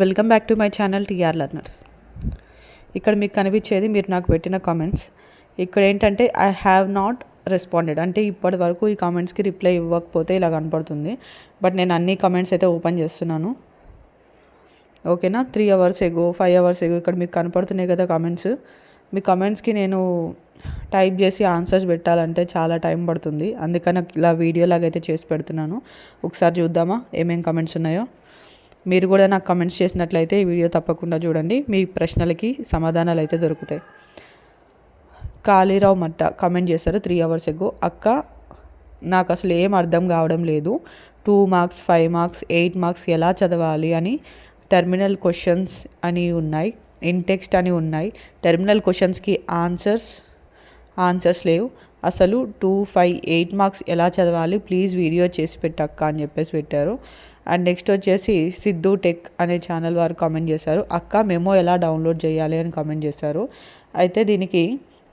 Welcome back to my channel TR learners. ఇక్కడ మీకు కనిపించేది మీరు నాకు పెట్టిన కామెంట్స్ ఇక్కడ ఏంటంటే ఐ హ్యావ్ నాట్ రెస్పాండెడ్ అంటే ఇప్పటి వరకు ఈ కామెంట్స్కి రిప్లై ఇవ్వకపోతే ఇలా కనపడుతుంది. బట్ నేను అన్ని కామెంట్స్ అయితే ఓపెన్ చేస్తున్నాను. ఓకేనా three hours ago five hours ago ఇక్కడ మీకు కనపడుతున్నాయి కదా కామెంట్స్ మీ కామెంట్స్కి నేను టైప్ చేసి ఆన్సర్స్ పెట్టాలంటే చాలా టైం పడుతుంది. అందుకని ఇలా వీడియోలాగైతే చేసి పెడుతున్నాను. ఒకసారి చూద్దామా? ఏమేం కామెంట్స్ ఉన్నాయో? మీరు కూడా నాకు కమెంట్స్ చేసినట్లయితే ఈ వీడియో తప్పకుండా చూడండి. మీ ప్రశ్నలకి సమాధానాలు అయితే దొరుకుతాయి. కాళీరావు మట్ట కమెంట్ చేశారు త్రీ అవర్స్ ఎగో అక్క నాకు అసలు ఏం అర్థం కావడం లేదు. Two marks five marks eight marks ఎలా చదవాలి? అని టెర్మినల్ క్వశ్చన్స్ అని ఉన్నాయి. ఇంటెక్స్ట్ అని ఉన్నాయి. టెర్మినల్ క్వశ్చన్స్కి ఆన్సర్స్ ఆన్సర్స్ లేవు. అసలు టూ ఫైవ్ ఎయిట్ మార్క్స్ ఎలా చదవాలి? ప్లీజ్ వీడియో చేసి పెట్టక్క అని చెప్పేసి పెట్టారు. అండ్ నెక్స్ట్ వచ్చేసి సిద్ధు టెక్ అనే ఛానల్ వారు కామెంట్ చేశారు. అక్క మెమో ఎలా డౌన్లోడ్ చేయాలి అని కామెంట్ చేశారు. అయితే దీనికి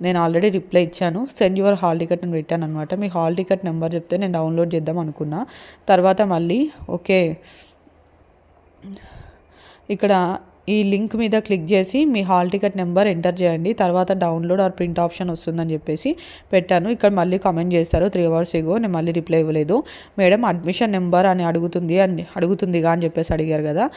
నేను ఆల్రెడీ రిప్లై ఇచ్చాను. సెండ్ యువర్ హాల్ టికెట్ అని పెట్టాను అనమాట మీ హాల్ టికెట్ నెంబర్ చెప్తే నేను డౌన్లోడ్ చేద్దాం అనుకున్నా. తర్వాత మళ్ళీ ఓకే. ఇక్కడ ఈ లింక్ మీద క్లిక్ చేసి మీ హాల్ టికెట్ నెంబర్ ఎంటర్ చేయండి. తర్వాత డౌన్లోడ్ ఆర్ ప్రింట్ ఆప్షన్ వస్తుందని చెప్పేసి పెట్టాను. ఇక్కడ మళ్ళీ కమెంట్ చేస్తారు త్రీ అవర్స్ ఎగో నేను మళ్ళీ రిప్లై ఇవ్వలేదు. మేడం అడ్మిషన్ నెంబర్ అని అడుగుతుంది అని అడుగుతుందిగా అని చెప్పేసి అడిగారు కదా.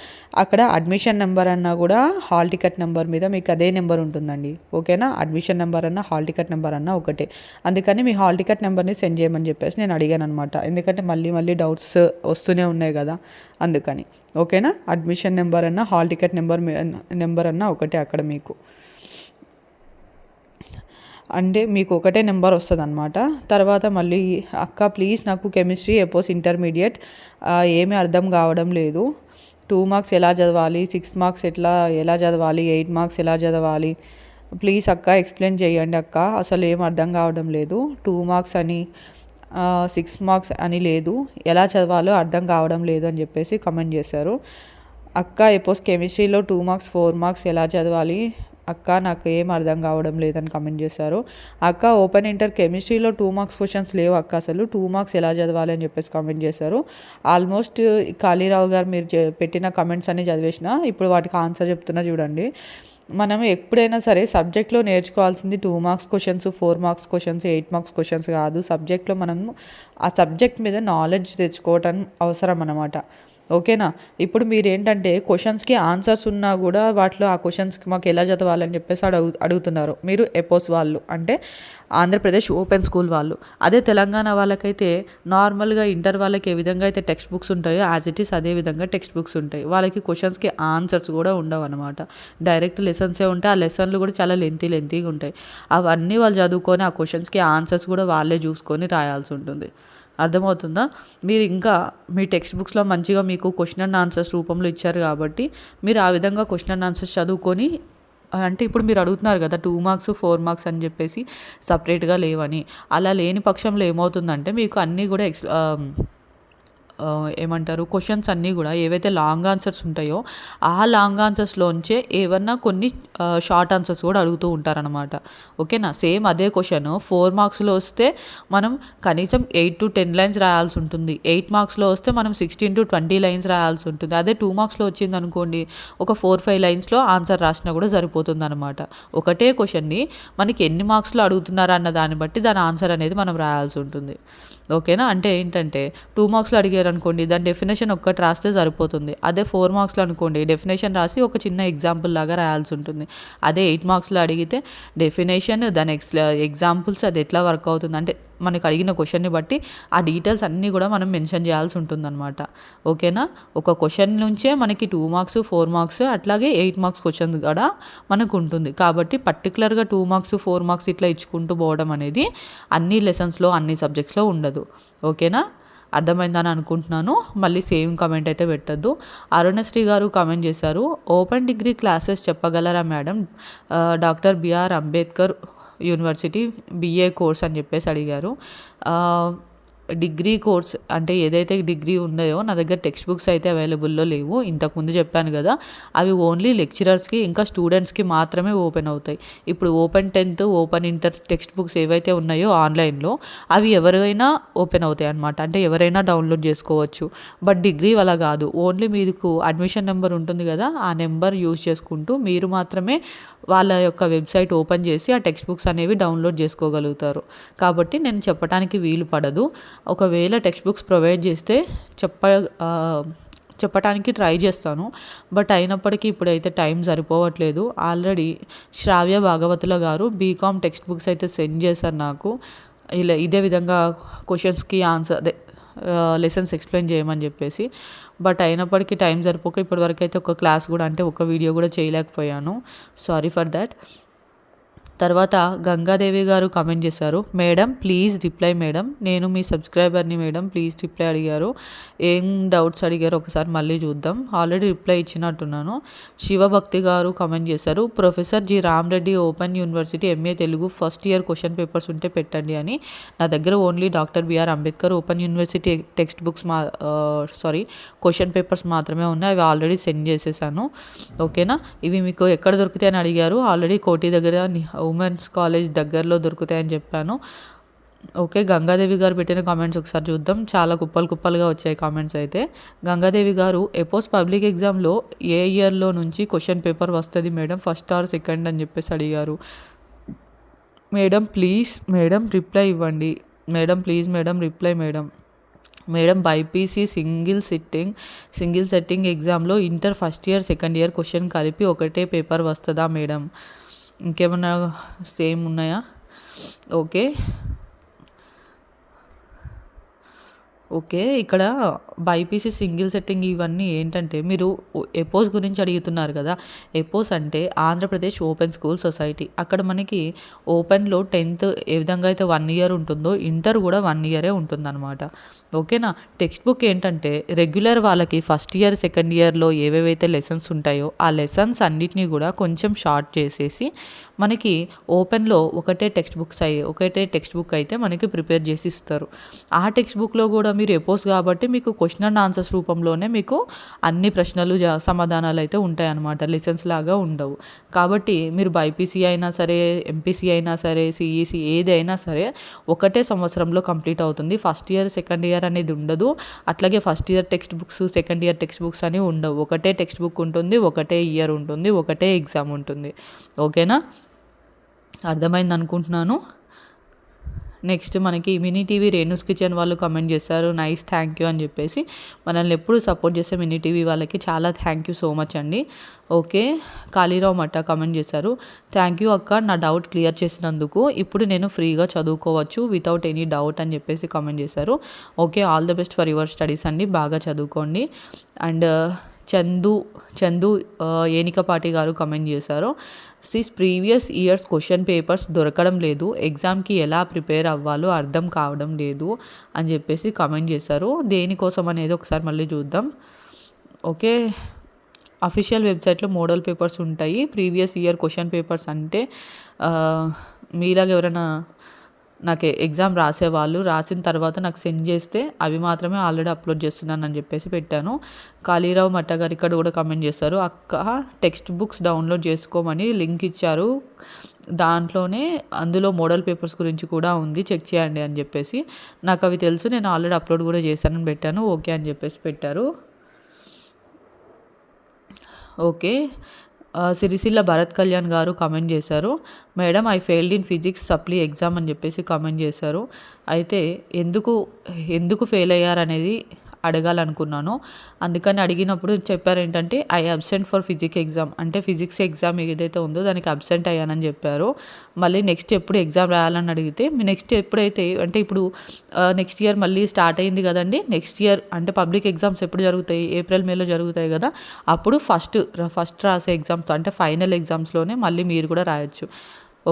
అక్కడ అడ్మిషన్ నెంబర్ అన్నా కూడా హాల్ టికెట్ నెంబర్ మీద మీకు అదే నెంబర్ ఉంటుందండి. ఓకేనా? అడ్మిషన్ నెంబర్ అన్న హాల్ టికెట్ నెంబర్ అన్న ఒకటే. అందుకని మీ హాల్ టికెట్ నెంబర్ని సెండ్ చేయమని చెప్పేసి నేను అడిగాను అనమాట ఎందుకంటే మళ్ళీ మళ్ళీ డౌట్స్ వస్తూనే ఉన్నాయి కదా. అందుకని. ఓకేనా? అడ్మిషన్ నెంబర్ అన్న హాల్ టికెట్ నెంబర్ నెంబర్ అన్న ఒకటే అక్కడ మీకు. అంటే మీకు ఒకటే నెంబర్ వస్తుంది అనమాట తర్వాత మళ్ళీ అక్క ప్లీజ్ నాకు కెమిస్ట్రీ ఎపోస్ ఇంటర్మీడియట్ ఏమీ అర్థం కావడం లేదు. టూ మార్క్స్ ఎలా చదవాలి? సిక్స్ మార్క్స్ ఎట్లా ఎలా చదవాలి? ఎయిట్ మార్క్స్ ఎలా చదవాలి? ప్లీజ్ అక్క ఎక్స్ప్లెయిన్ చేయండి అక్క. అసలు ఏం అర్థం కావడం లేదు. టూ మార్క్స్ అని సిక్స్ మార్క్స్ అని లేదు. ఎలా చదవాలో అర్థం కావడం లేదు అని చెప్పేసి కమెంట్ చేశారు. అక్క ఎపోజ్ కెమిస్ట్రీలో టూ మార్క్స్ ఫోర్ మార్క్స్ ఎలా చదవాలి? అక్క నాకు ఏం అర్థం కావడం లేదని కమెంట్ చేశారు. అక్క ఓపెన్ ఇంటర్ కెమిస్ట్రీలో టూ మార్క్స్ క్వశ్చన్స్ లేవు అక్క అసలు. టూ మార్క్స్ ఎలా చదవాలి అని చెప్పేసి కమెంట్ చేశారు. ఆల్మోస్ట్ కాళీరావు గారు మీరు పెట్టిన కమెంట్స్ అన్ని చదివేసిన ఇప్పుడు వాటికి ఆన్సర్ చెప్తున్నా చూడండి. మనం ఎప్పుడైనా సరే సబ్జెక్ట్లో నేర్చుకోవాల్సింది two marks questions four marks questions eight marks questions కాదు. సబ్జెక్ట్లో మనం ఆ సబ్జెక్ట్ మీద నాలెడ్జ్ తెచ్చుకోవటం అవసరం అనమాట ఓకేనా? ఇప్పుడు మీరు ఏంటంటే క్వశ్చన్స్కి ఆన్సర్స్ ఉన్నా కూడా వాటిలో ఆ క్వశ్చన్స్కి మాకు ఎలా చదవాలని చెప్పేసి అడుగు అడుగుతున్నారు. మీరు ఎపోస్ వాళ్ళు అంటే ఆంధ్రప్రదేశ్ ఓపెన్ స్కూల్ వాళ్ళు. అదే తెలంగాణ వాళ్ళకైతే నార్మల్గా ఇంటర్ వాళ్ళకి ఏ విధంగా అయితే టెక్స్ట్ బుక్స్ ఉంటాయో యాజ్ ఇట్ ఈస్ అదే విధంగా టెక్స్ట్ బుక్స్ ఉంటాయి. వాళ్ళకి క్వశ్చన్స్కి ఆన్సర్స్ కూడా ఉండవు అనమాట డైరెక్ట్ లెసన్సే ఉంటాయి. ఆ లెసన్లు కూడా చాలా లెంతీ లెంతీగా ఉంటాయి. అవన్నీ వాళ్ళు చదువుకొని ఆ క్వశ్చన్స్కి ఆన్సర్స్ కూడా వాళ్ళే చూసుకొని రాయాల్సి ఉంటుంది. అర్థమవుతుందా? మీరు ఇంకా మీ టెక్స్ట్ బుక్స్లో మంచిగా మీకు క్వశ్చన్ అండ్ ఆన్సర్స్ రూపంలో ఇచ్చారు కాబట్టి మీరు ఆ విధంగా క్వశ్చన్ అండ్ ఆన్సర్స్ చదువుకొని అంటే ఇప్పుడు మీరు అడుగుతున్నారు కదా టూ మార్క్స్ ఫోర్ మార్క్స్ అని చెప్పేసి సపరేట్గా లేవని. అలా లేని పక్షంలో ఏమవుతుందంటే మీకు అన్నీ కూడా ఎక్స్ ఏమంటారు క్వశ్చన్స్ అన్నీ కూడా ఏవైతే లాంగ్ ఆన్సర్స్ ఉంటాయో ఆ లాంగ్ ఆన్సర్స్లోంచే ఏమన్నా కొన్ని షార్ట్ ఆన్సర్స్ కూడా అడుగుతూ ఉంటారనమాట ఓకేనా సేమ్ అదే క్వశ్చన్ ఫోర్ మార్క్స్లో వస్తే మనం కనీసం ఎయిట్ టు టెన్ లైన్స్ రాయాల్సి ఉంటుంది. ఎయిట్ మార్క్స్లో వస్తే మనం సిక్స్టీన్ టు ట్వంటీ లైన్స్ రాయాల్సి ఉంటుంది. అదే టూ మార్క్స్లో వచ్చింది అనుకోండి ఒక ఫోర్ ఫైవ్ లైన్స్లో ఆన్సర్ రాసినా కూడా సరిపోతుంది అనమాట ఒకటే క్వశ్చన్ని మనకి ఎన్ని మార్క్స్లో అడుగుతున్నారు అన్న దాన్ని బట్టి దాని ఆన్సర్ అనేది మనం రాయాల్సి ఉంటుంది. ఓకేనా? అంటే ఏంటంటే టూ మార్క్స్లో అడిగారు అనుకోండి దాని డెఫినేషన్ ఒక్కటి రాస్తే సరిపోతుంది. అదే ఫోర్ మార్క్స్లో అనుకోండి డెఫినేషన్ రాసి ఒక చిన్న ఎగ్జాంపుల్ లాగా రాయాల్సి ఉంటుంది. అదే ఎయిట్ మార్క్స్లో అడిగితే డెఫినేషన్ దాని ఎక్స్ ఎగ్జాంపుల్స్ అది ఎట్లా వర్క్ అవుతుంది? అంటే మనకు అడిగిన క్వశ్చన్ని బట్టి ఆ డీటెయిల్స్ అన్నీ కూడా మనం మెన్షన్ చేయాల్సి ఉంటుందన్నమాట. ఓకేనా? ఒక క్వశ్చన్ నుంచే మనకి టూ మార్క్స్ ఫోర్ మార్క్స్ అట్లాగే ఎయిట్ మార్క్స్ క్వశ్చన్ కూడా మనకు ఉంటుంది. కాబట్టి పర్టికులర్గా టూ మార్క్స్ ఫోర్ మార్క్స్ ఇట్లా ఇచ్చుకుంటూ పోవడం అనేది అన్ని లెసన్స్లో అన్ని సబ్జెక్ట్స్లో ఉండదు. ఓకేనా? అర్థమైందని అనుకుంటున్నాను. మళ్ళీ సేమ్ కమెంట్ అయితే పెట్టద్దు. అరుణశ్రీ గారు కామెంట్ చేశారు. ఓపెన్ డిగ్రీ క్లాసెస్ చెప్పగలరా madam? Doctor BR Ambedkar university BA course అని చెప్పేసి అడిగారు. డిగ్రీ కోర్స్ అంటే ఏదైతే డిగ్రీ ఉందో నా దగ్గర టెక్స్ట్ బుక్స్ అయితే అవైలబుల్లో లేవు. ఇంతకుముందు చెప్పాను కదా అవి ఓన్లీ లెక్చరర్స్కి ఇంకా స్టూడెంట్స్కి మాత్రమే ఓపెన్ అవుతాయి. ఇప్పుడు open tenth open inter text books ఏవైతే ఉన్నాయో ఆన్లైన్లో అవి ఎవరైనా ఓపెన్ అవుతాయి అనమాట అంటే ఎవరైనా డౌన్లోడ్ చేసుకోవచ్చు. బట్ డిగ్రీ అలా కాదు. ఓన్లీ మీకు అడ్మిషన్ నెంబర్ ఉంటుంది కదా ఆ నెంబర్ యూజ్ చేసుకుంటూ మీరు మాత్రమే వాళ్ళ యొక్క వెబ్సైట్ ఓపెన్ చేసి ఆ టెక్స్ట్ బుక్స్ అనేవి డౌన్లోడ్ చేసుకోగలుగుతారు. కాబట్టి నేను చెప్పడానికి వీలు పడదు. ఒకవేళ టెక్స్ట్ బుక్స్ ప్రొవైడ్ చేస్తే చెప్ప చెప్పటానికి ట్రై చేస్తాను. బట్ అయినప్పటికీ ఇప్పుడైతే టైం సరిపోవట్లేదు. ఆల్రెడీ శ్రావ్య భాగవతుల గారు బీకామ్ టెక్స్ట్ బుక్స్ అయితే సెండ్ చేశారు నాకు. ఇలా ఇదే విధంగా క్వశ్చన్స్కి ఆన్సర్ అదే లెసన్స్ ఎక్స్ప్లెయిన్ చేయమని చెప్పేసి. బట్ అయినప్పటికీ టైం సరిపోక ఇప్పటివరకు అయితే ఒక క్లాస్ కూడా అంటే ఒక వీడియో కూడా చేయలేకపోయాను. Sorry for that. తర్వాత గంగాదేవి గారు కామెంట్ చేశారు మేడం ప్లీజ్ రిప్లై మేడం. నేను మీ సబ్స్క్రైబర్ని మేడం ప్లీజ్ రిప్లై అడిగారు. ఏం డౌట్స్ అడిగారు? ఒకసారి మళ్ళీ చూద్దాం. ఆల్రెడీ రిప్లై ఇచ్చినట్టున్నాను. శివభక్తి గారు కామెంట్ చేశారు professor G. Ramreddy open university MA Telugu first year question papers ఉంటే పెట్టండి అని. నా దగ్గర only doctor BR Ambedkar open university text books మా సారీ క్వశ్చన్ పేపర్స్ మాత్రమే ఉన్నాయి. అవి ఆల్రెడీ సెండ్ చేసేసాను. ఓకేనా? ఇవి మీకు ఎక్కడ దొరుకుతాయని అడిగారు. ఆల్రెడీ కోటి దగ్గర ఉమెన్స్ కాలేజ్ దగ్గరలో దొరుకుతాయని చెప్పాను. ఓకే గంగాదేవి గారు పెట్టిన కామెంట్స్ ఒకసారి చూద్దాం. చాలా కుప్పలు కుప్పలుగా వచ్చాయి కామెంట్స్ అయితే. గంగాదేవి గారు ఎపోస్ పబ్లిక్ ఎగ్జామ్లో ఏ ఇయర్లో నుంచి క్వశ్చన్ పేపర్ వస్తుంది మేడం? ఫస్ట్ ఆర్ సెకండ్ అని చెప్పేసి అడిగారు. మేడం ప్లీజ్ మేడం రిప్లై ఇవ్వండి. Madam please madam reply madam. Madam BiPC single sitting single setting ఎగ్జామ్లో inter first year second year question కలిపి ఒకటే పేపర్ వస్తుందా మేడం? ఇంకేమన్నా సేమ్ ఉన్నాయా? ఓకే. ఓకే ఇక్కడ బైపీసీ సింగిల్ సెట్టింగ్ ఇవన్నీ ఏంటంటే మీరు ఎపోస్ గురించి అడుగుతున్నారు కదా. ఎపోస్ అంటే ఆంధ్రప్రదేశ్ ఓపెన్ స్కూల్ సొసైటీ. అక్కడ మనకి ఓపెన్లో టెన్త్ ఏ విధంగా అయితే వన్ ఇయర్ ఉంటుందో ఇంటర్ కూడా వన్ ఇయరే ఉంటుందన్నమాట. ఓకేనా? టెక్స్ట్ బుక్ ఏంటంటే రెగ్యులర్ వాళ్ళకి ఫస్ట్ ఇయర్ సెకండ్ ఇయర్లో ఏవేవైతే లెసన్స్ ఉంటాయో ఆ లెసన్స్ అన్నిటినీ కూడా కొంచెం షార్ట్ చేసేసి మనకి ఓపెన్లో ఒకటే టెక్స్ట్ బుక్స్ అయ్యి ఒకటే టెక్స్ట్ బుక్ అయితే మనకి ప్రిపేర్ చేసి ఇస్తారు. ఆ టెక్స్ట్ బుక్లో కూడా మీరు ఎపోస్ కాబట్టి మీకు క్వశ్చన్ అండ్ ఆన్సర్స్ రూపంలోనే మీకు అన్ని ప్రశ్నలు సమాధానాలు అయితే ఉంటాయన్నమాట. లెసన్స్ లాగా ఉండవు. కాబట్టి మీరు బైపీసీ అయినా సరే ఎంపీసీ అయినా సరే సిఈసి ఏదైనా సరే ఒకటే సంవత్సరంలో కంప్లీట్ అవుతుంది. ఫస్ట్ ఇయర్ సెకండ్ ఇయర్ అనేది ఉండదు. అట్లాగే first year text books second year text books అని ఉండవు. ఒకటే టెక్స్ట్ బుక్ ఉంటుంది ఒకటే ఇయర్ ఉంటుంది ఒకటే ఎగ్జామ్ ఉంటుంది. ఓకేనా? అర్థమైంది అనుకుంటున్నాను నెక్స్ట్ మనకి మినీ టీవీ రేణుస్ కిచెన్ వాళ్ళు కమెంట్ చేశారు నైస్ థ్యాంక్ యూ అని చెప్పేసి. మనల్ని ఎప్పుడు సపోర్ట్ చేసే మినీ టీవీ వాళ్ళకి చాలా థ్యాంక్ యూ సో మచ్ అండి. ఓకే కాళీరావు మట్ట కమెంట్ చేశారు. థ్యాంక్ యూ అక్క నా డౌట్ క్లియర్ చేసినందుకు. ఇప్పుడు నేను ఫ్రీగా చదువుకోవచ్చు వితౌట్ ఎనీ డౌట్ అని చెప్పేసి కమెంట్ చేశారు. Okay all the best for your studies అండి బాగా చదువుకోండి. అండ్ చందు చందు ఏనికపాటి గారు కమెంట్ చేశారు. Sis previous years question papers దొరకడం లేదు ఎగ్జామ్కి ఎలా ప్రిపేర్ అవ్వాలో అర్థం కావడం లేదు అని చెప్పేసి కమెంట్ చేశారు. దేనికోసం అనేది ఒకసారి మళ్ళీ చూద్దాం. ఓకే అఫీషియల్ వెబ్సైట్లో మోడల్ పేపర్స్ ఉంటాయి. ప్రీవియస్ ఇయర్ క్వశ్చన్ పేపర్స్ అంటే మీలాగా ఎవరైనా నాకు ఎగ్జామ్ రాసేవాళ్ళు. రాసిన తర్వాత నాకు సెండ్ చేస్తే అవి మాత్రమే ఆల్రెడీ అప్లోడ్ చేస్తున్నాను అని చెప్పేసి పెట్టాను. కాళీరావు మట్ట గారు ఇక్కడ కూడా కమెంట్ చేస్తారు. అక్క టెక్స్ట్ బుక్స్ డౌన్లోడ్ చేసుకోమని లింక్ ఇచ్చారు. దాంట్లోనే అందులో మోడల్ పేపర్స్ గురించి కూడా ఉంది. చెక్ చేయండి అని చెప్పేసి. నాకు అవి తెలుసు. నేను ఆల్రెడీ అప్లోడ్ కూడా చేశానని పెట్టాను. ఓకే అని చెప్పేసి పెట్టారు. ఓకే సిరిసిల్ల భరత్ కళ్యాణ్ గారు కమెంట్ చేశారు. Madam I failed in physics supply exam అని చెప్పేసి కమెంట్ చేశారు. అయితే ఎందుకు ఎందుకు ఫెయిల్ అయ్యారనేది అడగాలనుకున్నాను. అందుకని అడిగినప్పుడు చెప్పారు ఏంటంటే I absent for physics exam. అంటే ఫిజిక్స్ ఎగ్జామ్ ఏదైతే ఉందో దానికి అబ్సెంట్ అయ్యానని చెప్పారు. మళ్ళీ నెక్స్ట్ ఎప్పుడు ఎగ్జామ్ రాయాలని అడిగితే నెక్స్ట్ ఎప్పుడైతే అంటే ఇప్పుడు నెక్స్ట్ ఇయర్ మళ్ళీ స్టార్ట్ అయింది కదండి నెక్స్ట్ ఇయర్ అంటే పబ్లిక్ ఎగ్జామ్స్ ఎప్పుడు జరుగుతాయి? ఏప్రిల్ మేలో జరుగుతాయి కదా అప్పుడు ఫస్ట్ ఫస్ట్ రాసే ఎగ్జామ్స్ అంటే ఫైనల్ ఎగ్జామ్స్లోనే మళ్ళీ మీరు కూడా రాయొచ్చు.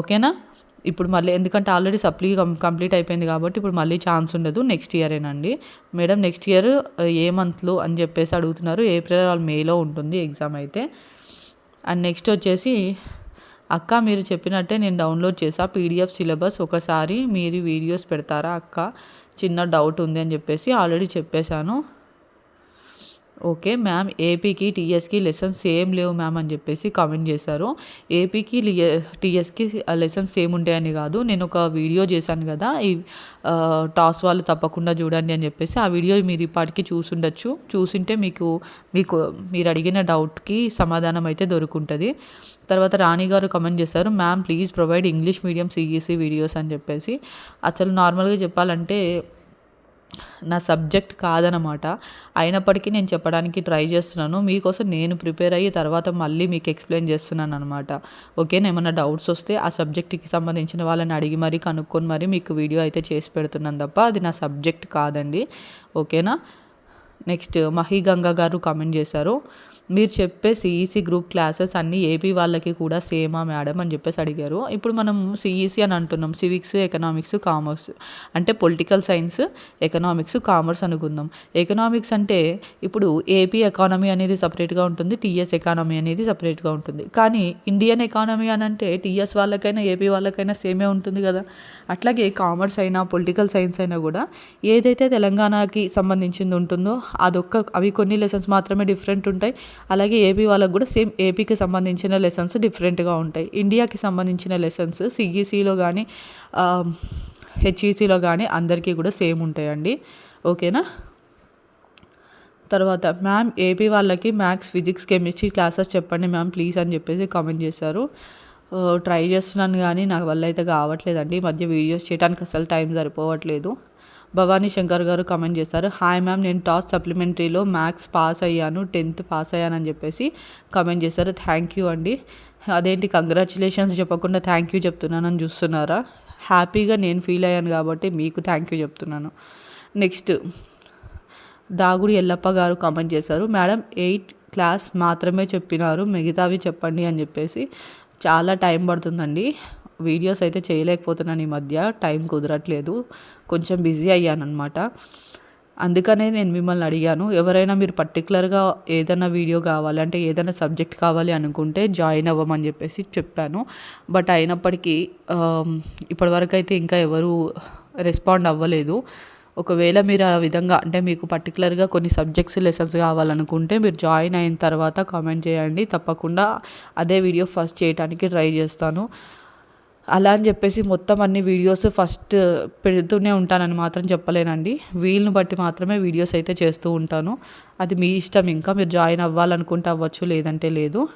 ఓకేనా? ఇప్పుడు మళ్ళీ ఎందుకంటే ఆల్రెడీ సప్లీ కంప్లీట్ అయిపోయింది కాబట్టి ఇప్పుడు మళ్ళీ ఛాన్స్ ఉండదు నెక్స్ట్ ఇయరేనండి. మేడం నెక్స్ట్ ఇయర్ ఏ మంత్లో అని చెప్పేసి అడుగుతున్నారు. ఏప్రిల్ ఆర్ మేలో ఉంటుంది ఎగ్జామ్ అయితే. అండ్ నెక్స్ట్ వచ్చేసి అక్క మీరు చెప్పినట్టే నేను డౌన్లోడ్ చేసా పీడిఎఫ్ సిలబస్. ఒకసారి మీరు వీడియోస్ పెడతారా అక్క? చిన్న డౌట్ ఉంది అని చెప్పేసి ఆల్రెడీ చెప్పేశాను. Okay ma'am. ఏపీకి టీఎస్కి లెసన్స్ సేమ్ లేవు మ్యామ్ అని చెప్పేసి కామెంట్ చేశారు. ఏపీకి టీఎస్కి లెసన్స్ సేమ్ ఉంటాయని కాదు. నేను ఒక వీడియో చేశాను కదా ఈ టాస్ వాళ్ళు తప్పకుండా చూడండి అని చెప్పేసి ఆ వీడియో మీరు ఇప్పటికి చూసుండొచ్చు. చూసింటే మీకు మీకు మీరు అడిగిన డౌట్కి సమాధానం అయితే దొరుకుంటుంది. తర్వాత రాణి గారు కమెంట్ చేశారు ma'am please provide English medium CEC videos అని చెప్పేసి. అసలు నార్మల్గా చెప్పాలంటే నా సబ్జెక్ట్ కాదనమాట. అయినప్పటికీ నేను చెప్పడానికి ట్రై చేస్తున్నాను. మీకోసం నేను ప్రిపేర్ అయ్యి తర్వాత మళ్ళీ మీకు ఎక్స్ప్లెయిన్ చేస్తున్నాను అనమాట ఓకేనా? ఏమైనా డౌట్స్ వస్తే ఆ సబ్జెక్ట్కి సంబంధించిన వాళ్ళని అడిగి మరీ కనుక్కొని మరీ మీకు వీడియో అయితే చేసి పెడుతున్నాను తప్ప అది నా సబ్జెక్ట్ కాదండి. ఓకేనా? నెక్స్ట్ మహి గంగా గారు కామెంట్ చేశారు. మీరు చెప్పే సిఈసి గ్రూప్ క్లాసెస్ అన్నీ ఏపీ వాళ్ళకి కూడా సేమా మేడం అని చెప్పేసి అడిగారు. ఇప్పుడు మనం సిఈసి అని అంటున్నాం. సివిక్స్ ఎకనామిక్స్ కామర్స్ అంటే పొలిటికల్ సైన్స్ ఎకనామిక్స్ కామర్స్ అనుకుందాం. ఎకనామిక్స్ అంటే ఇప్పుడు ఏపీ ఎకానమీ అనేది సపరేట్గా ఉంటుంది. టీఎస్ ఎకానమీ అనేది సపరేట్గా ఉంటుంది. కానీ ఇండియన్ ఎకానమీ అని అంటే టీఎస్ వాళ్ళకైనా ఏపీ వాళ్ళకైనా సేమే ఉంటుంది కదా. అట్లాగే కామర్స్ అయినా పొలిటికల్ సైన్స్ అయినా కూడా ఏదైతే తెలంగాణకి సంబంధించింది ఉంటుందో అదొక్క అవి కొన్ని లెసన్స్ మాత్రమే డిఫరెంట్ ఉంటాయి. అలాగే ఏపీ వాళ్ళకు కూడా సేమ్ ఏపీకి సంబంధించిన లెసన్స్ డిఫరెంట్గా ఉంటాయి. ఇండియాకి సంబంధించిన లెసన్స్ సిఈసిలో కానీ హెచ్ఈసిలో కానీ అందరికీ కూడా సేమ్ ఉంటాయండి. ఓకేనా? తర్వాత మ్యామ్ ఏపీ వాళ్ళకి మ్యాథ్స్ ఫిజిక్స్ కెమిస్ట్రీ క్లాసెస్ చెప్పండి మ్యామ్ ప్లీజ్ అని చెప్పేసి కామెంట్ చేశారు. ట్రై చేస్తున్నాను కానీ నాకు వల్ల అయితే కావట్లేదండి. ఈ మధ్య వీడియోస్ చేయడానికి అసలు టైం సరిపోవట్లేదు. భవానీ శంకర్ గారు కమెంట్ చేశారు. హాయ్ మ్యామ్ నేను టాస్ సప్లిమెంటరీలో మ్యాథ్స్ పాస్ అయ్యాను టెన్త్ పాస్ అయ్యానని చెప్పేసి కమెంట్ చేశారు. థ్యాంక్ యూ అండి. అదేంటి కంగ్రాచులేషన్స్ చెప్పకుండా థ్యాంక్ యూ చెప్తున్నానని చూస్తున్నారా? హ్యాపీగా నేను ఫీల్ అయ్యాను కాబట్టి మీకు థ్యాంక్ యూ చెప్తున్నాను. నెక్స్ట్ దాగుడి ఎల్లప్ప గారు కామెంట్ చేశారు. మేడం ఎయిత్ క్లాస్ మాత్రమే చెప్పినారు మిగతావి చెప్పండి అని చెప్పేసి చాలా టైం పడుతుందండి. వీడియోస్ అయితే చేయలేకపోతున్నాను ఈ మధ్య. టైం కుదరట్లేదు. కొంచెం బిజీ అయ్యానమాట అందుకనే నేను మిమ్మల్ని అడిగాను ఎవరైనా మీరు పర్టికులర్గా ఏదైనా వీడియో కావాలి అంటే ఏదైనా సబ్జెక్ట్ కావాలి అనుకుంటే జాయిన్ అవ్వమని చెప్పేసి చెప్పాను. బట్ అయినప్పటికీ ఇప్పటివరకు అయితే ఇంకా ఎవరు రెస్పాండ్ అవ్వలేదు. ఒకవేళ మీరు ఆ విధంగా అంటే మీకు పర్టికులర్గా కొన్ని సబ్జెక్ట్స్ లెసన్స్ కావాలనుకుంటే మీరు జాయిన్ అయిన తర్వాత కామెంట్ చేయండి. తప్పకుండా అదే వీడియో ఫస్ట్ చేయడానికి ట్రై చేస్తాను. అలా అని చెప్పేసి మొత్తం అన్ని వీడియోస్ ఫస్ట్ పెడుతూనే ఉంటానని మాత్రం చెప్పలేనండి. వీలుని బట్టి మాత్రమే వీడియోస్ అయితే చేస్తూ ఉంటాను. అది మీ ఇష్టం ఇంకా మీరు జాయిన్ అవ్వాలనుకుంటే అవ్వచ్చు లేదంటే లేదు.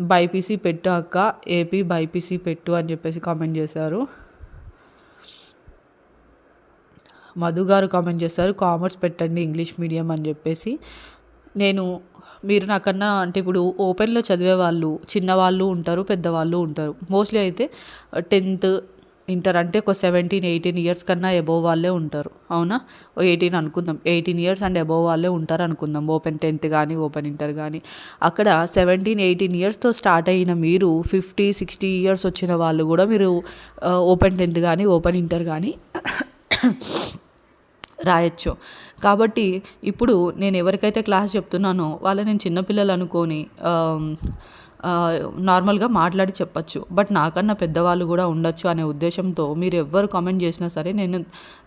బైపీసీ పెట్టు అక్క ఏపీ బైపీసీ పెట్టు అని చెప్పేసి కామెంట్ చేశారు. మధు గారు కామెంట్ చేశారు కామర్స్ పెట్టండి ఇంగ్లీష్ మీడియం అని చెప్పేసి. నేను మీరు నాకన్నా అంటే ఇప్పుడు ఓపెన్లో చదివే వాళ్ళు చిన్నవాళ్ళు ఉంటారు పెద్దవాళ్ళు ఉంటారు. మోస్ట్లీ అయితే టెన్త్ ఇంటర్ అంటే ఒక సెవెంటీన్ ఎయిటీన్ ఇయర్స్ కన్నా అబోవ్ వాళ్ళే ఉంటారు. అవునా? ఎయిటీన్ అనుకుందాం. ఎయిటీన్ ఇయర్స్ అండ్ అబోవ్ వాళ్ళే ఉంటారు అనుకుందాం. ఓపెన్ టెన్త్ కానీ ఓపెన్ ఇంటర్ కానీ అక్కడ సెవెంటీన్ ఎయిటీన్ ఇయర్స్తో స్టార్ట్ అయిన మీరు ఫిఫ్టీ సిక్స్టీ ఇయర్స్ వచ్చిన వాళ్ళు కూడా మీరు ఓపెన్ టెన్త్ కానీ ఓపెన్ ఇంటర్ కానీ రాయొచ్చు. కాబట్టి ఇప్పుడు నేను ఎవరికైతే క్లాస్ చెప్తున్నానో వాళ్ళు నేను చిన్నపిల్లలు అనుకొని నార్మల్గా మాట్లాడి చెప్పచ్చు. బట్ నాకన్నా పెద్దవాళ్ళు కూడా ఉండొచ్చు అనే ఉద్దేశంతో మీరు ఎవ్వరు కామెంట్ చేసినా సరే నేను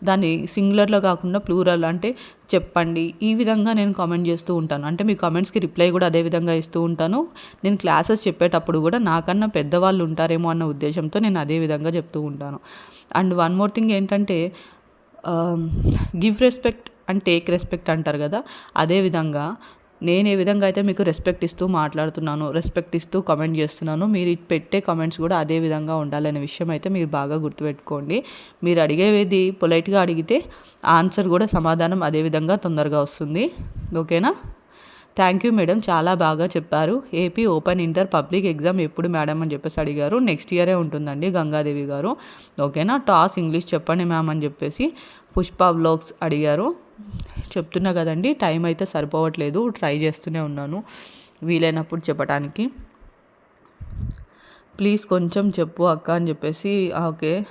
దాన్ని సింగులర్లో కాకుండా ప్లూరల్ అంటే చెప్పండి. ఈ విధంగా నేను కామెంట్ చేస్తూ ఉంటాను. అంటే మీ కామెంట్స్కి రిప్లై కూడా అదే విధంగా ఇస్తూ ఉంటాను. నేను క్లాసెస్ చెప్పేటప్పుడు కూడా నాకన్నా పెద్దవాళ్ళు ఉంటారేమో అన్న ఉద్దేశంతో నేను అదే విధంగా చెప్తూ ఉంటాను. అండ్ వన్ మోర్ థింగ్ ఏంటంటే give respect and take respect అంటారు కదా అదేవిధంగా నేను ఏ విధంగా అయితే మీకు రెస్పెక్ట్ ఇస్తూ మాట్లాడుతున్నాను రెస్పెక్ట్ ఇస్తూ కమెంట్ చేస్తున్నాను మీరు పెట్టే కమెంట్స్ కూడా అదే విధంగా ఉండాలనే విషయం అయితే మీరు బాగా గుర్తుపెట్టుకోండి. మీరు అడిగేది పొలైట్గా అడిగితే ఆన్సర్ కూడా సమాధానం అదే విధంగా తొందరగా వస్తుంది. ఓకేనా థ్యాంక్ యూ మేడం చాలా బాగా చెప్పారు. AP open inter public exam ఎప్పుడు మేడం అని చెప్పేసి అడిగారు. నెక్స్ట్ ఇయరే ఉంటుందండి గంగాదేవి గారు. ఓకేనా టాస్ ఇంగ్లీష్ చెప్పండి మ్యామ్ అని చెప్పేసి పుష్ప వ్లాగ్స్ అడిగారు. చెప్తున్నా కదండి టైం అయితే సరిపోవట్లేదు ట్రై చేస్తూనే ఉన్నాను వీలైనప్పుడు చెప్పడానికి ప్లీజ్ కొంచెం చెప్పు అక్క అని చెప్పేసి ఓకే.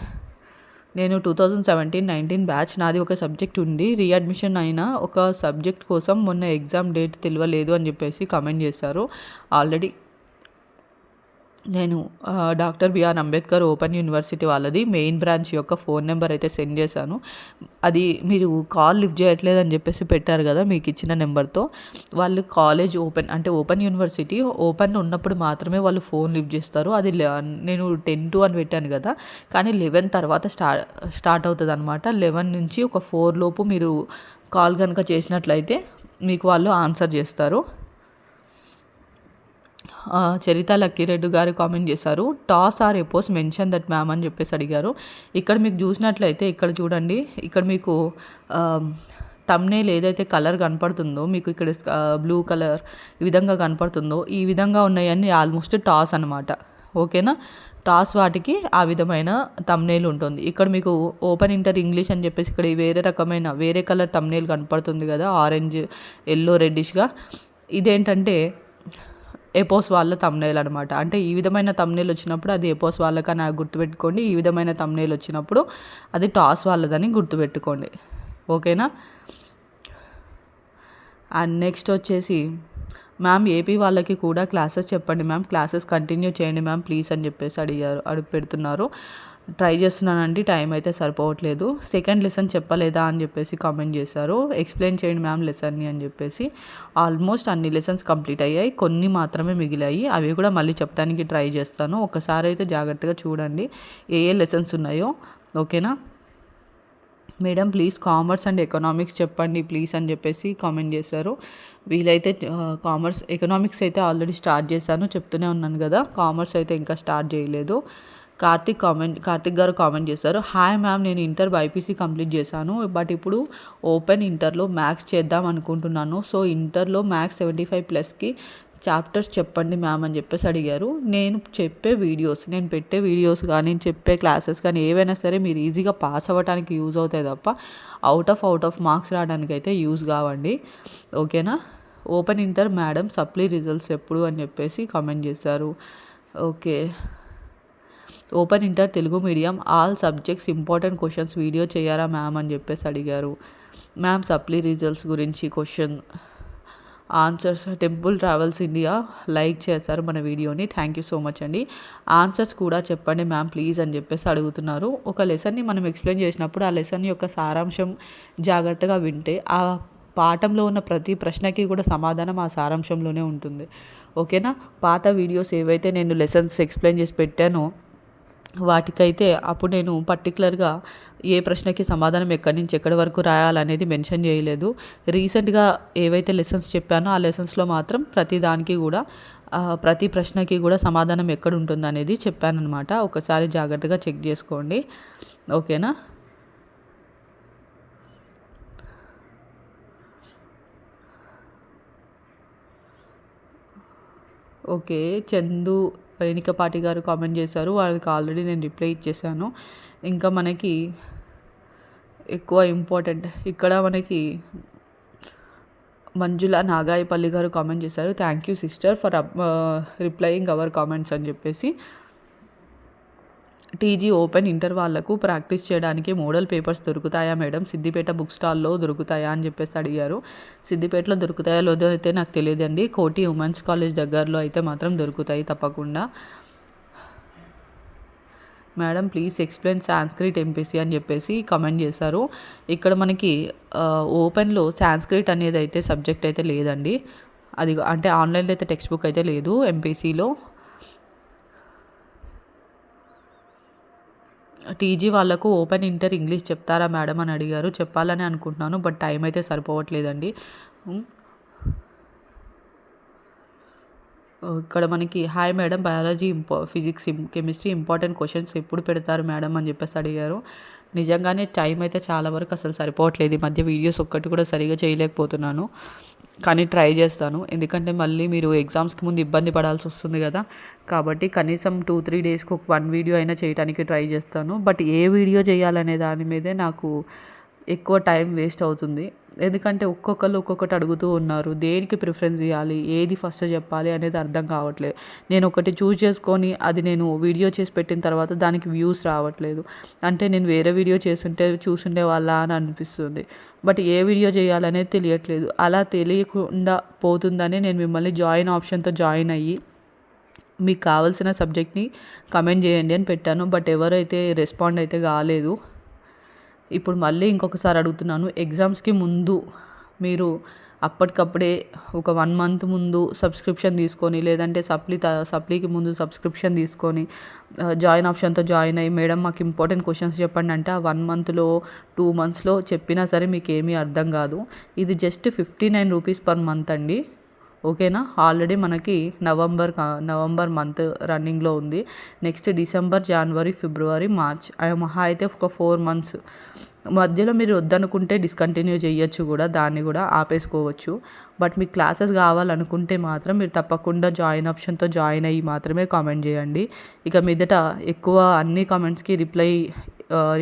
నేను two thousand seventeen nineteen batch నాది ఒక సబ్జెక్ట్ ఉంది రీఅడ్మిషన్ అయినా ఒక సబ్జెక్ట్ కోసం మొన్న ఎగ్జామ్ డేట్ తెలియలేదు అని చెప్పేసి కమెంట్ చేశారు. ఆల్రెడీ నేను doctor B R Ambedkar open university వాళ్ళది. మెయిన్ బ్రాంచ్ యొక్క ఫోన్ నెంబర్ అయితే సెండ్ చేశాను. అది మీరు కాల్ లిఫ్ట్ చేయట్లేదు అని చెప్పేసి పెట్టారు కదా మీకు ఇచ్చిన నెంబర్తో. వాళ్ళు కాలేజ్ ఓపెన్ అంటే ఓపెన్ యూనివర్సిటీ ఓపెన్ ఉన్నప్పుడు మాత్రమే వాళ్ళు ఫోన్ లిఫ్ట్ చేస్తారు. అది నేను టెన్ టు అని పెట్టాను కదా. కానీ లెవెన్ తర్వాత స్టార్ట్ స్టార్ట్ అవుతుంది అనమాట లెవెన్ నుంచి ఒక ఫోర్ లోపు మీరు కాల్ కనుక చేసినట్లయితే మీకు వాళ్ళు ఆన్సర్ చేస్తారు. చరిత లక్కిరెడ్డి గారు కామెంట్ చేశారు. TOSS are APOSS mention that ma'am అని చెప్పేసి అడిగారు. ఇక్కడ మీకు చూసినట్లయితే ఇక్కడ చూడండి ఇక్కడ మీకు తమ్నేల్ ఏదైతే కలర్ కనపడుతుందో మీకు ఇక్కడ బ్లూ కలర్ ఈ విధంగా కనపడుతుందో ఈ విధంగా ఉన్నాయన్నీ ఆల్మోస్ట్ టాస్ అనమాట ఓకేనా? టాస్ వాటికి ఆ విధమైన తమ్నేల్ ఉంటుంది. ఇక్కడ మీకు ఓపెన్ ఇంటర్ ఇంగ్లీష్ అని చెప్పేసి ఇక్కడ వేరే రకమైన వేరే కలర్ తమ్నేల్ కనపడుతుంది కదా ఆరెంజ్ ఎల్లో రెడ్డిష్గా ఇదేంటంటే ఎపోస్ వాళ్ళ తమ్నేల్ అనమాట అంటే ఈ విధమైన తమ్నేల్ వచ్చినప్పుడు అది ఎపోస్ వాళ్ళకని గుర్తుపెట్టుకోండి. ఈ విధమైన తమ్నేల్ వచ్చినప్పుడు అది టాస్ వాళ్ళదని గుర్తుపెట్టుకోండి. ఓకేనా? అండ్ నెక్స్ట్ వచ్చేసి మ్యామ్ ఏపీ వాళ్ళకి కూడా క్లాసెస్ చెప్పండి మ్యామ్ క్లాసెస్ కంటిన్యూ చేయండి మ్యామ్ ప్లీజ్ అని చెప్పేసి అడిగారు అడుగు పెడుతున్నారు. ట్రై చేస్తున్నానండి టైం అయితే సరిపోవట్లేదు. సెకండ్ లెసన్ చెప్పలేదా అని చెప్పేసి కామెంట్ చేశారు. ఎక్స్ప్లెయిన్ చేయండి మ్యామ్ లెసన్ని అని చెప్పేసి. ఆల్మోస్ట్ అన్ని లెసన్స్ కంప్లీట్ అయ్యాయి. కొన్ని మాత్రమే మిగిలాయి. అవి కూడా మళ్ళీ చెప్పడానికి ట్రై చేస్తాను. ఒకసారి అయితే జాగ్రత్తగా చూడండి ఏ ఏ లెసన్స్ ఉన్నాయో. ఓకేనా? Madam please commerce and economics చెప్పండి ప్లీజ్ అని చెప్పేసి కామెంట్ చేశారు. వీలైతే కామర్స్ ఎకనామిక్స్ అయితే ఆల్రెడీ స్టార్ట్ చేశాను. చెప్తూనే ఉన్నాను కదా కామర్స్ అయితే ఇంకా స్టార్ట్ చేయలేదు. కార్తిక్ కామెంట్ కార్తిక్ గారు కామెంట్ చేశారు. హాయ్ మ్యామ్ నేను ఇంటర్ బైపీసీ కంప్లీట్ చేశాను బట్ ఇప్పుడు ఓపెన్ ఇంటర్లో మ్యాథ్స్ చేద్దాం అనుకుంటున్నాను. సో ఇంటర్లో మ్యాథ్స్ సెవెంటీ ఫైవ్ ప్లస్కి చాప్టర్స్ చెప్పండి మ్యామ్ అని చెప్పేసి అడిగారు. నేను చెప్పే వీడియోస్ నేను పెట్టే వీడియోస్ కానీ చెప్పే క్లాసెస్ కానీ ఏవైనా సరే మీరు ఈజీగా పాస్ అవ్వడానికి యూజ్ అవుతాయి తప్ప out of out of marks రావడానికి అయితే యూజ్ కావండి. ఓకేనా? Open inter madam supply results ఎప్పుడు? అని చెప్పేసి కామెంట్ చేశారు. Okay. Open inter Telugu medium all subjects important questions video చేయారా ma'am అని చెప్పేసి అడిగారు. మ్యామ్ సప్లీ రిజల్ట్స్ గురించి question answers temple travels India like చేశారు మన వీడియోని థ్యాంక్ యూ సో మచ్ అండి. ఆన్సర్స్ కూడా చెప్పండి మ్యామ్ ప్లీజ్ అని చెప్పేసి అడుగుతున్నారు. ఒక లెసన్ని మనం ఎక్స్ప్లెయిన్ చేసినప్పుడు ఆ లెసన్ యొక్క సారాంశం జాగ్రత్తగా వింటే ఆ పాఠంలో ఉన్న ప్రతి ప్రశ్నకి కూడా సమాధానం ఆ సారాంశంలోనే ఉంటుంది. ఓకేనా పాత వీడియోస్ ఏవైతే నేను లెసన్స్ ఎక్స్ప్లెయిన్ చేసి పెట్టానో వాటికైతే అప్పుడు నేను పర్టికులర్గా ఏ ప్రశ్నకి సమాధానం ఎక్కడి నుంచి ఎక్కడి వరకు రాయాలనేది మెన్షన్ చేయలేదు. రీసెంట్గా ఏవైతే లెసన్స్ చెప్పానో ఆ లెసన్స్లో మాత్రం ప్రతి దానికి కూడా ప్రతి ప్రశ్నకి కూడా సమాధానం ఎక్కడ ఉంటుంది అనేది చెప్పానమాట ఒకసారి జాగ్రత్తగా చెక్ చేసుకోండి. ఓకేనా? ఓకే. చందు ఎనికపాటి గారు కామెంట్ చేశారు. వాళ్ళకి ఆల్రెడీ నేను రిప్లై ఇచ్చేసాను ఇంకా మనకి ఎక్కువ ఇంపార్టెంట్ ఇక్కడ మనకి మంజుల నాగాయపల్లి గారు కామెంట్ చేశారు. Thank you sister for replying our comments అని చెప్పేసి. టీజీ ఓపెన్ ఇంటర్ వాళ్ళకు ప్రాక్టీస్ చేయడానికి మోడల్ పేపర్స్ దొరుకుతాయా మేడం? సిద్దిపేట బుక్ స్టాల్లో దొరుకుతాయా అని చెప్పేసి అడిగారు. సిద్దిపేటలో దొరుకుతాయో లేదో అయితే నాకు తెలియదండి. కోటి ఉమెన్స్ కాలేజ్ దగ్గరలో అయితే మాత్రం దొరుకుతాయి తప్పకుండా. Madam please explain Sanskrit MPC అని చెప్పేసి కమెంట్ చేశారు. ఇక్కడ మనకి ఓపెన్లో సాంస్క్రిట్ అనేది అయితే సబ్జెక్ట్ అయితే లేదండి. అది అంటే ఆన్లైన్లో అయితే టెక్స్ట్ బుక్ అయితే లేదు ఎంపీసీలో. టీజీ వాళ్ళకు ఓపెన్ ఇంటర్ ఇంగ్లీష్ చెప్తారా మేడం అని అడిగారు. చెప్పాలని అనుకుంటున్నాను బట్ టైం అయితే సరిపోవట్లేదండి. ఇక్కడ మనకి hi madam biology impo physics chemistry important questions ఎప్పుడు పెడతారు మేడం? అని చెప్పేసి అడిగారు. నిజంగానే టైం అయితే చాలా వరకు అసలు సరిపోవట్లేదు. ఈ మధ్య వీడియోస్ ఒక్కటి కూడా సరిగా చేయలేకపోతున్నాను. కానీ ట్రై చేస్తాను. ఎందుకంటే మళ్ళీ మీరు ఎగ్జామ్స్కి ముందు ఇబ్బంది పడాల్సి వస్తుంది కదా. కాబట్టి కనీసం టూ త్రీ డేస్కి ఒక వన్ వీడియో అయినా చేయడానికి ట్రై చేస్తాను. బట్ ఏ వీడియో చేయాలనే దాని మీదే నాకు ఎక్కువ టైం వేస్ట్ అవుతుంది. ఎందుకంటే ఒక్కొక్కరు ఒక్కొక్కటి అడుగుతూ ఉన్నారు. దేనికి ప్రిఫరెన్స్ ఇవ్వాలి ఏది ఫస్ట్ చెప్పాలి అనేది అర్థం కావట్లేదు. నేను ఒకటి చూస్ చేసుకొని అది నేను వీడియో చేసి పెట్టిన తర్వాత దానికి వ్యూస్ రావట్లేదు. అంటే నేను వేరే వీడియో చేస్తుంటే చూసుండే వాళ్ళ అని అనిపిస్తుంది. బట్ ఏ వీడియో చేయాలనేది తెలియట్లేదు. అలా తెలియకుండా పోతుందని నేను మిమ్మల్ని జాయిన్ ఆప్షన్తో జాయిన్ అయ్యి మీకు కావాల్సిన సబ్జెక్ట్ని కమెంట్ చేయండి అని పెట్టాను. బట్ ఎవరైతే రెస్పాండ్ అయితే కాలేదు. ఇప్పుడు మళ్ళీ ఇంకొకసారి అడుగుతున్నాను ఎగ్జామ్స్కి ముందు మీరు అప్పటికప్పుడే ఒక వన్ మంత్ ముందు సబ్స్క్రిప్షన్ తీసుకొని లేదంటే సప్లీ త సప్లీకి ముందు సబ్స్క్రిప్షన్ తీసుకొని జాయిన్ ఆప్షన్తో జాయిన్ అయ్యి మేడం మాకు ఇంపార్టెంట్ క్వశ్చన్స్ చెప్పండి అంటే ఆ వన్ మంత్లో టూ మంత్స్లో చెప్పినా సరే మీకు ఏమీ అర్థం కాదు. ఇది just fifty nine rupees per month అండి. ఓకేనా? ఆల్రెడీ మనకి నవంబర్ నవంబర్ మంత్ రన్నింగ్లో ఉంది. నెక్స్ట్ డిసెంబర్ జనవరి ఫిబ్రవరి మార్చ్. మహా అయితే ఒక ఫోర్ మంత్స్. మధ్యలో మీరు వద్దనుకుంటే డిస్కంటిన్యూ చేయొచ్చు కూడా దాన్ని కూడా ఆపేసుకోవచ్చు. బట్ మీకు క్లాసెస్ కావాలనుకుంటే మాత్రం మీరు తప్పకుండా జాయిన్ ఆప్షన్తో జాయిన్ అయ్యి మాత్రమే కామెంట్ చేయండి. ఇక మీదట ఎక్కువ అన్ని కామెంట్స్కి రిప్లై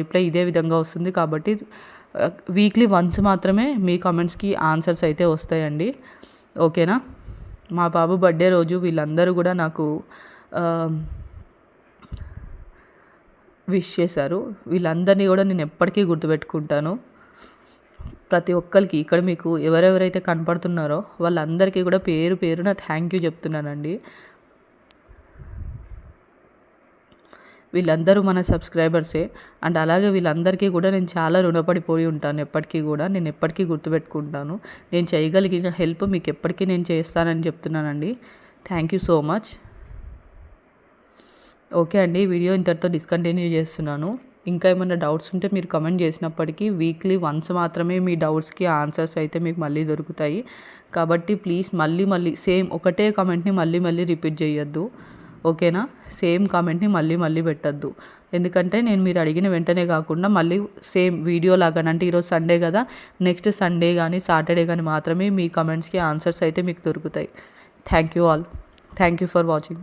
రిప్లై ఇదే విధంగా వస్తుంది కాబట్టి వీక్లీ వన్స్ మాత్రమే మీ కామెంట్స్కి ఆన్సర్స్ అయితే వస్తాయండి. ఓకేనా? మా బాబు బర్త్డే రోజు వీళ్ళందరూ కూడా నాకు విష్ చేశారు. వీళ్ళందరినీ కూడా నేను ఎప్పటికీ గుర్తుపెట్టుకుంటాను. ప్రతి ఒక్కరికి ఇక్కడ మీకు ఎవరెవరైతే కనపడుతున్నారో వాళ్ళందరికీ కూడా పేరు పేరున థ్యాంక్ యూ చెప్తున్నానండి. వీళ్ళందరూ మన సబ్స్క్రైబర్సే. అండ్ అలాగే వీళ్ళందరికీ కూడా నేను చాలా రుణపడిపోయి ఉంటాను ఎప్పటికీ కూడా. నేను ఎప్పటికీ గుర్తుపెట్టుకుంటాను. నేను చేయగలిగిన హెల్ప్ మీకు ఎప్పటికీ నేను చేస్తానని చెప్తున్నానండి. Thank you so much. Okay అండి వీడియో ఇంతటితో డిస్కంటిన్యూ చేస్తున్నాను. ఇంకా ఏమైనా డౌట్స్ ఉంటే మీరు కమెంట్ చేసినప్పటికీ వీక్లీ వన్స్ మాత్రమే మీ డౌట్స్కి ఆన్సర్స్ అయితే మీకు మళ్ళీ దొరుకుతాయి. కాబట్టి ప్లీజ్ మళ్ళీ మళ్ళీ సేమ్ ఒకటే కమెంట్ని మళ్ళీ మళ్ళీ రిపీట్ చేయొద్దు. ఓకేనా? సేమ్ కామెంట్ని మళ్ళీ మళ్ళీ పెట్టద్దు. ఎందుకంటే నేను మీరు అడిగిన వెంటనే కాకుండా మళ్ళీ సేమ్ వీడియో లాగా అంటే ఈరోజు సండే కదా నెక్స్ట్ సండే కానీ సాటర్డే కానీ మాత్రమే మీ కమెంట్స్కి ఆన్సర్స్ అయితే మీకు దొరుకుతాయి. Thank you all. Thank you for watching.